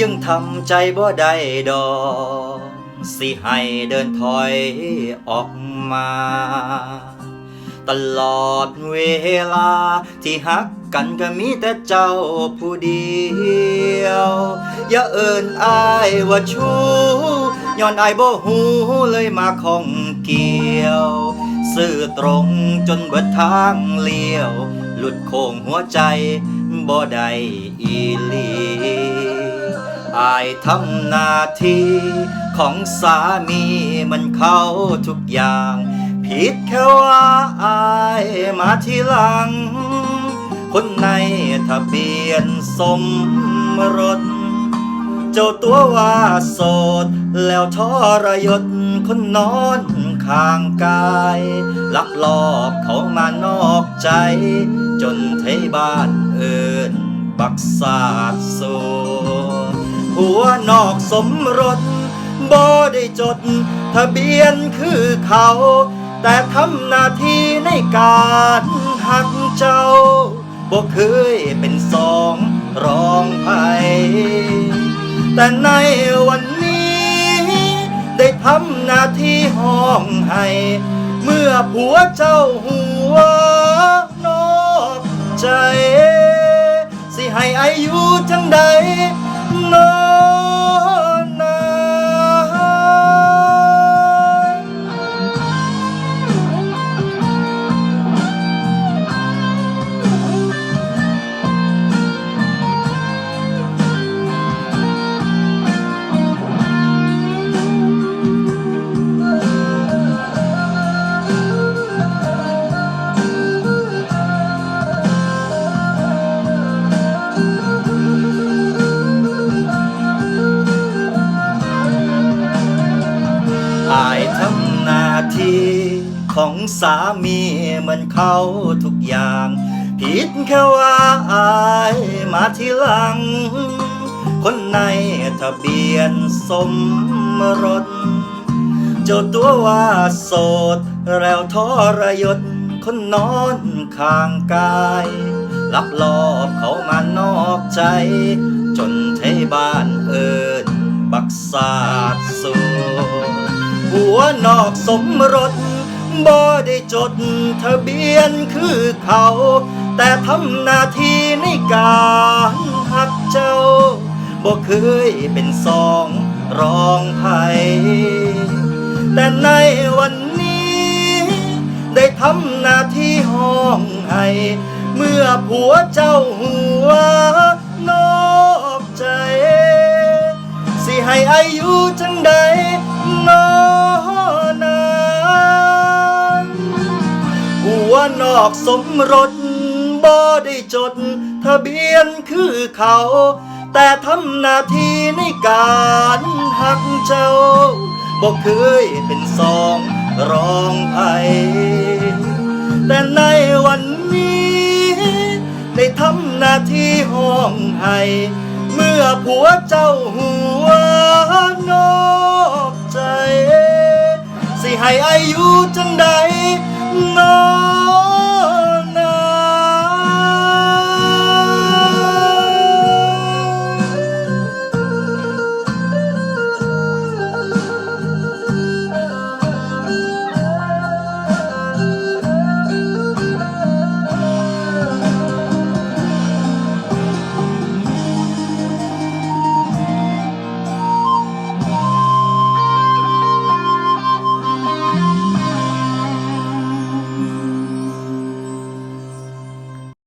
ยังทำใจบ่ได้ดอกสิให้เดินถอยออกมา ตลอดเวลาที่หักกันก็มีแต่เจ้าผู้เดียว อย่าเอินอายว่าชู้ย้อนอายบ่หูเลยมาของเกี่ยว ซื่อตรงจนเบิดทางเลี้ยว หลุดโค้งหัวใจบ่ได้อีลี อายทำหน้าที่ของสามีมันเข้าทุกอย่าง ผิดแค่ว่าอายมาทีหลัง คนในทะเบียนสมรส เจ้าตัวว่าโสด แล้วทรยศคนนอนข้างกาย ลักลอบเขามานอกใจ จนเทบ้านเอินบักสาดโซ หัวนอกสมรสบ่ได้จด ทะเบียนคือเขา แต่ทำหน้าที่ในการหักเจ้าบ่เคยเป็นสองรองไผแต่ในวันนี้ ได้ทำหน้าที่ห้องให้ เมื่อผัวเจ้าหัวนอกใจ สิให้อายุจังใดนอ ที่ของสามีเหมือนเขาทุกอย่าง ผิดแค่ว่าอายมาทีหลัง คนในทะเบียนสมรสเจ้าตัวว่าโสด แล้วทรยศคนนอนข้างกายลักลอบเขามานอกใจ จนเทบ้านเอินบักสาดสู หัวนอกสมรสบ่ได้จดทะเบียนคือเขา แต่ทำหน้าที่ในการหักเจ้าบ่เคยเป็นสองรองไผแต่ในวันนี้ ได้ทำหน้าที่ห้องให้เมื่อผัวเจ้าหัวนอกใจ ให้อายุจังใดนอนานหัวนอกสมรสบ่ได้จด ทะเบียนคือเขา แต่ทำหน้าที่ในการหักเจ้าบ่เคยเป็นสองร้องไผแต่ในวันนี้ ได้ทำหน้าที่ห้องให้ เมื่อผัวเจ้าหัวนอกใจ สิให้อายุจังใดน้อง